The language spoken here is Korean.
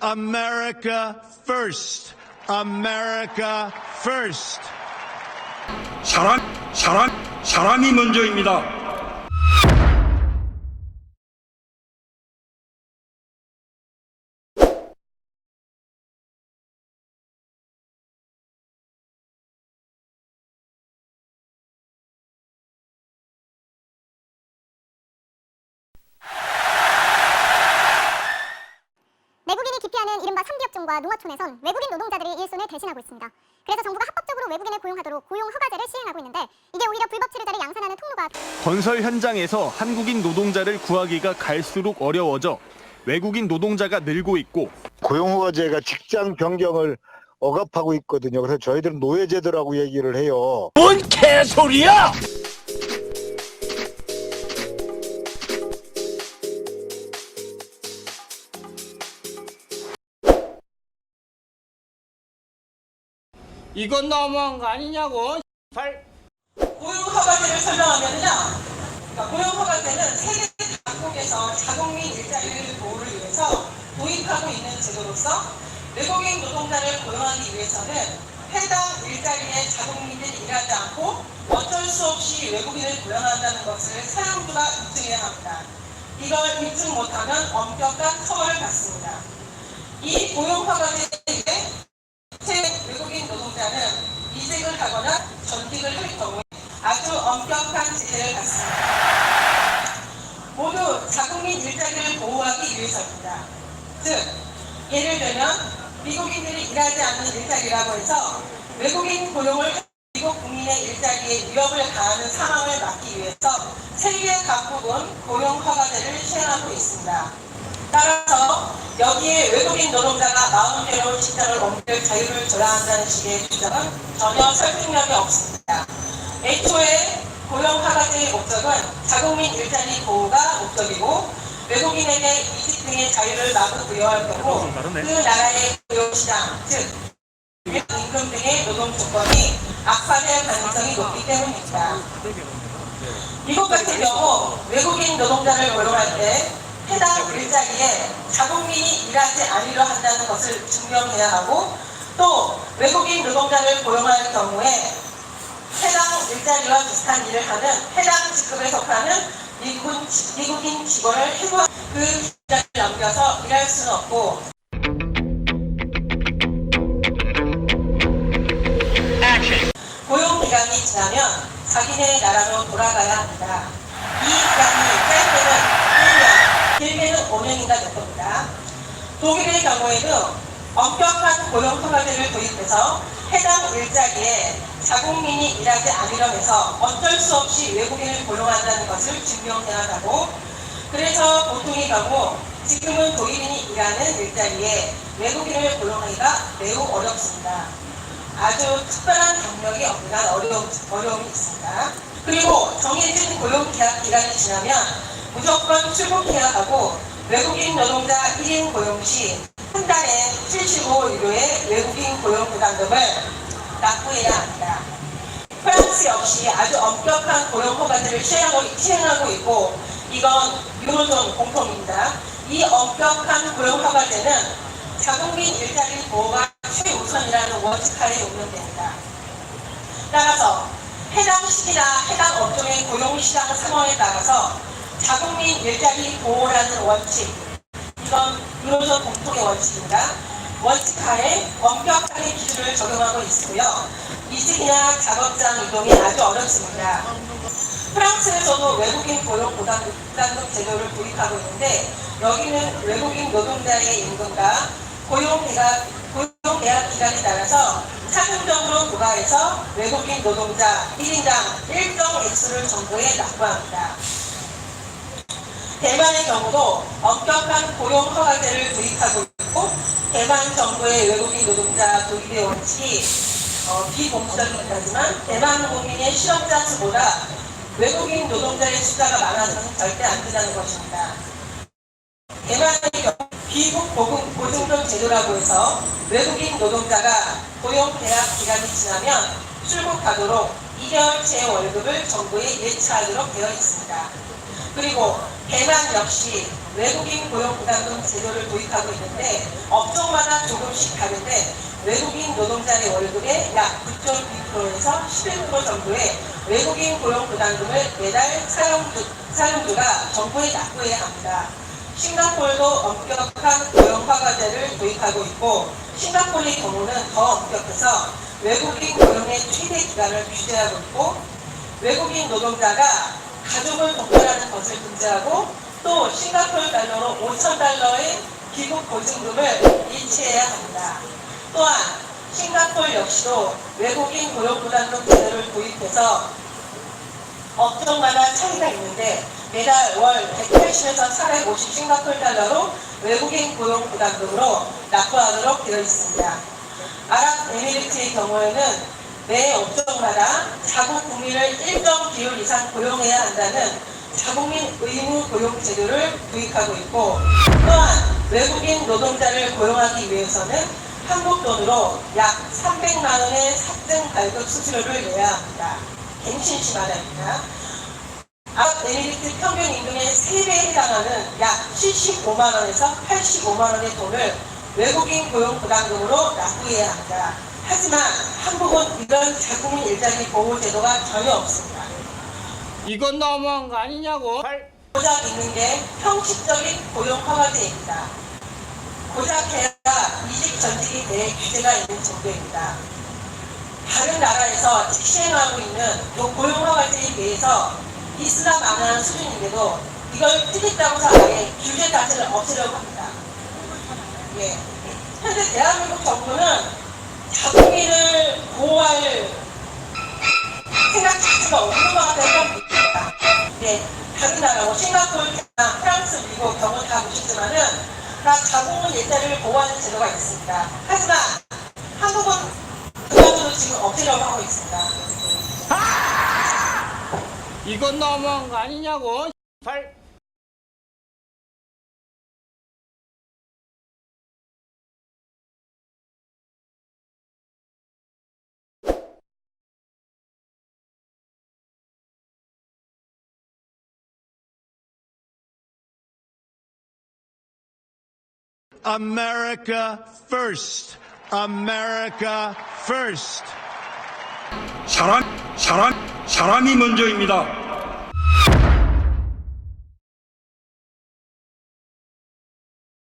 America first. America first. 사람, 사람, 사람이 먼저입니다. 기피하는 이른바 3기업종과 농어촌에선 외국인 노동자들이 일손을 대신하고 있습니다. 그래서 정부가 합법적으로 외국인을 고용하도록 고용 허가제를 시행하고 있는데 이게 오히려 불법 치료자를 양산하는 통로가 건설 현장에서 한국인 노동자를 구하기가 갈수록 어려워져 외국인 노동자가 늘고 있고 고용 허가제가 직장 변경을 억압하고 있거든요. 그래서 저희들은 노예제도라고 얘기를 해요. 뭔 개소리야! 이건 너무한 거 아니냐고. 고용허가제를 설명하면요. 그러니까 고용허가제는 세계 각국에서 자국민 일자리를 보호를 위해서 도입하고 있는 제도로서 외국인 노동자를 고용하기 위해서는 해당 일자리에 자국민들이 일하지 않고 어쩔 수 없이 외국인을 고용한다는 것을 사용주가 입증해야 합니다. 이걸 입증 못하면 엄격한 처벌을 받습니다. 이 고용허가제에 새 외국인 노동자는 이직을 하거나 전직을 할 경우에 아주 엄격한 제재를 받습니다. 모두 자국민 일자리를 보호하기 위해서입니다. 즉, 예를 들면 미국인들이 일하지 않는 일자리라고 해서 외국인 고용을 미 국 국민의 일자리에 위협을 가하는 상황을 막기 위해서 세계 각국은 고용 허가제를 시행하고 있습니다. 따라서 여기에 외국인 노동자가 마음대로 직장을 옮길 자유를 줘야 한다는 식의 주장은 전혀 설득력이 없습니다. 애초에 고용 허가제의 목적은 자국민 일자리 보호가 목적이고 외국인에게 이직 등의 자유를 마구 부여할 경우 그 나라의 고용시장, 즉 임금 등의 노동 조건이 악화될 가능성이 높기 때문입니다. 미국 같은 경우 외국인 노동자를 고용할 때 해당 일자리에 자국민이 일하지 아니려 한다는 것을 증명해야 하고 또 외국인 노동자를 고용할 경우에 해당 일자리와 비슷한 일을 하는 해당 직급에 속하는 미국인, 미국인 직원을 해고 그 기자를 넘겨서 일할 수는 없고 기간이 지나면 자기네 나라로 돌아가야 합니다. 이 기간이 짧게는 1년, 길게는 5년인가 될 겁니다. 독일의 경우에도 엄격한 고용 허가제를 도입해서 해당 일자리에 자국민이 일하지 않으려면서 어쩔 수 없이 외국인을 고용한다는 것을 증명해야 하고 그래서 보통의 경우 지금은 독일인이 일하는 일자리에 외국인을 고용하기가 매우 어렵습니다. 아주 특별한 경력이 없는 어려움, 어려움이 있습니다. 그리고 정해진 고용 계약 기간이 지나면 무조건 출국해야 하고 외국인 노동자 1인 고용 시 한 달에 75유로의 외국인 고용 부담금을 납부해야 합니다. 프랑스 역시 아주 엄격한 고용 허가제를 시행하고 있고 이건 유로존 공통입니다. 이 엄격한 고용 허가제는 자국민 일자리 보호가 최우선이라는 원칙하에 운영됩니다. 따라서 해당 시기나 해당 업종의 고용시장 상황에 따라서 자국민 일자리 보호라는 원칙, 이건 유로존 공통의 원칙입니다. 원칙하에 엄격하게 기준을 적용하고 있고요. 이직이나 작업장 이동이 아주 어렵습니다. 프랑스에서도 외국인 고용 부담금 제도를 도입하고 있는데 여기는 외국인 노동자의 임금과 고용 계약 고용 계약 기간에 따라서 차등적으로 부과해서 외국인 노동자 1인당 일정 액수를 정부에 납부합니다. 대만의 경우도 엄격한 고용 허가제를 도입하고 있고 대만 정부의 외국인 노동자 도입의 원칙이 어, 비공식적이긴 하지만 대만 국민의 실업자 수보다 외국인 노동자의 숫자가 많아서는 절대 안 된다는 것입니다. 대만의 비국 보금 보증금 제도라고 해서 외국인 노동자가 고용 계약 기간이 지나면 출국하도록 2개월째 월급을 정부에 예치하도록 되어 있습니다. 그리고 대만 역시 외국인 고용 부담금 제도를 도입하고 있는데 업종 나라마다 조금씩 다른데 외국인 노동자의 월급의 약 9.2%에서 11% 정도의 외국인 고용 부담금을 매달 사용주, 사용주가 정부에 납부해야 합니다. 싱가포르도 엄격한 고용 허가제를 도입하고 있고 싱가포르의 경우는 더 엄격해서 외국인 고용의 최대 기간을 규제하고 있고 외국인 노동자가 가족을 동반하는 것을 금지하고 또 싱가포르 달러로 5천 달러의 귀국 보증금을 일치해야 합니다. 또한 싱가포르 역시도 외국인 고용 부담금 제도를 도입해서 업종마다 차이가 있는데 매달 월 180에서 450 싱가포르 달러로 외국인 고용 부담금으로 납부하도록 되어 있습니다. 아랍에미리트의 경우에는 매 업종마다 자국 국민을 일정 비율 이상 고용해야 한다는 자국민 의무 고용 제도를 도입하고 있고 또한 외국인 노동자를 고용하기 위해서는 한국 돈으로 약 300만 원의 삭증 발급 수수료를 내야 합니다. 갱신시 마다입니다. 아랍 에미리트 평균 임금의 3배에 해당하는 약 75만 원에서 85만 원의 돈을 외국인 고용 부담금으로 납부해야 합니다. 하지만 한국은 이런 자국민 일자리 보호 제도가 전혀 없습니다. 이건 너무한 거 아니냐고. 고작 있는 게 형식적인 고용 허가제입니다. 고작 해야 이직 전직에 대해 규제가 있는 정도입니다. 다른 나라에서 시행하고 있는 이 고용 허가제에 대해서 이슬람 안하는 수준인데도 이걸 뜯겠다고 해서 아예 규제 자체를 없애려고 합니다. 예. 현재 대한민국 정부는 자국민을 보호할 생각 자체가 없는 것 같다는 생각입니다. 네, 다른 나라, 뭐 싱가포르나 프랑스, 미국 경우 다 보셨지만은 다 자국민 일자리를 보호하는 제도가 있습니다. 하지만 한국은 그것도 지금 없애려고 하고 있습니다. 이건 너무한 거 아니냐고. America first. America first. 사람, 사람, 사람이 먼저입니다.